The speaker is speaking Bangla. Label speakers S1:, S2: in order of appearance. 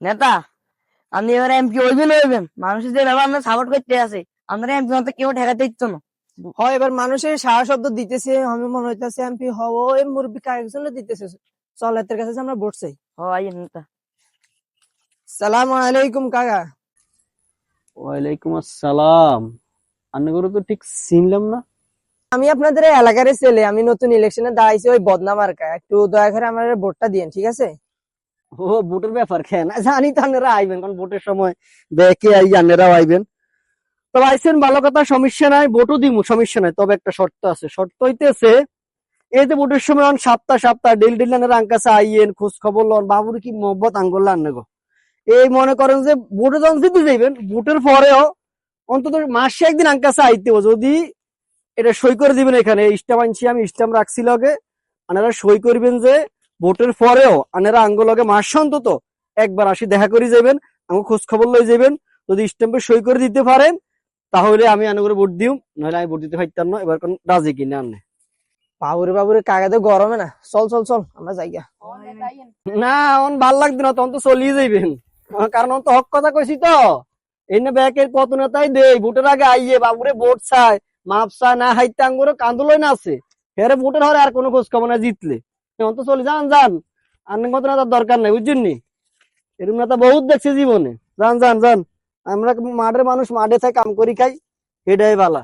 S1: নেতা আপনি এবার এমপি হইবেন হইবেন। মানুষের যে ব্যাপার আমরা সাপোর্ট করতে আছে। আমরা এমপি মতো কেউ ঠেকাতে দিচ্ছ না।
S2: হয় এবার মানুষের সাহস শব্দ দিতেছে আমি মনে হইতেছে এমপি হব এই মুরব্বী কাগজ দিতেছে। চল এদের কাছে আমরা ভোট চাই।
S1: আইয়েন নেতা।
S2: সালাম আলাইকুম কাকা।
S3: ওয়ালাইকুম আসসালাম। আন্নগর তো ঠিক চিনলাম না।
S2: আমি আপনাদের এলাকার ছেলে আমি নতুন ইলেকশনে দাঁড়াইছি ওই বদনা মার্কা একটু দয়া করে আমার ভোটটা দিয়েন ঠিক আছে?
S3: ও, ভোটের ব্যাপার খেয়ে না, জানি তো আপনারা আইবেন, কারণ ভোটের সময় দেখে আই আপনারাও আইবেন। তবে আইসেন, ভালো কথা, সমস্যা নাই, ভোটও দিমু, সমস্যা নাই, তবে একটা শর্ত আছে। শর্ত হইতেছে, এই যে ভোটের সময় অন সপ্তাহ সপ্তাহ ডেল ডেল আনের আঙ্কাছে আইয়েন খোঁজ খবর লন, বাবুর কি মহব্বত, আঙ্গল আন্নে গো এই মনে করেন যে, ভোটে যখন জিতে যাইবেন, ভোটের পরেও অন্তত মাসে একদিন আঙ্কাছে আইতে। যদি এটা সই করে দিবেন এখানে ইস্টাম আনছি আমি স্টাম রাখছি লগে, আপনারা সই করবেন যে ভোটের পরেও আনারা আঙ্গলগে মাস অন্তত। একবার আসি দেখা করে যাবেন আমাকে খোঁজ খবর লই যাবেন যদি স্ট্যাম্পে সই করে দিতে পারেন তাহলে আমি আনুগুলো ভোট দিও নাহলে আমি ভোট দিতে পারতাম না এবার কোন রাজি কিনে আনে।
S2: বাবুরে বাবুরে কাগাতে গরমে না। চল চল চল আমরা যাই।
S3: না অন ভালো লাগবে না তখন তো চলিয়ে যাইবেন। কারণ অন তো হক কথা কইছি তো। এই না ব্যাকের কত নেতাই দেই ভোটের আগে আইয়ে বাবুরে ভোট চায় মাপ চায় না হাইতে আঙ্গুরে কান্দলই না আছে। হেরে ভোটের হরে আর কোনো খোঁজ খবর না জিতলে। এখন চলে, যান যান। আর কত নেতার দরকার নাই, বুঝছেন নি? এরকম নেতা বহুত দেখছি জীবনে। যান যান যান। আমরা মাঠের মানুষ, মাঠে থাকে কাম করি, খাই। এটাই ভালা।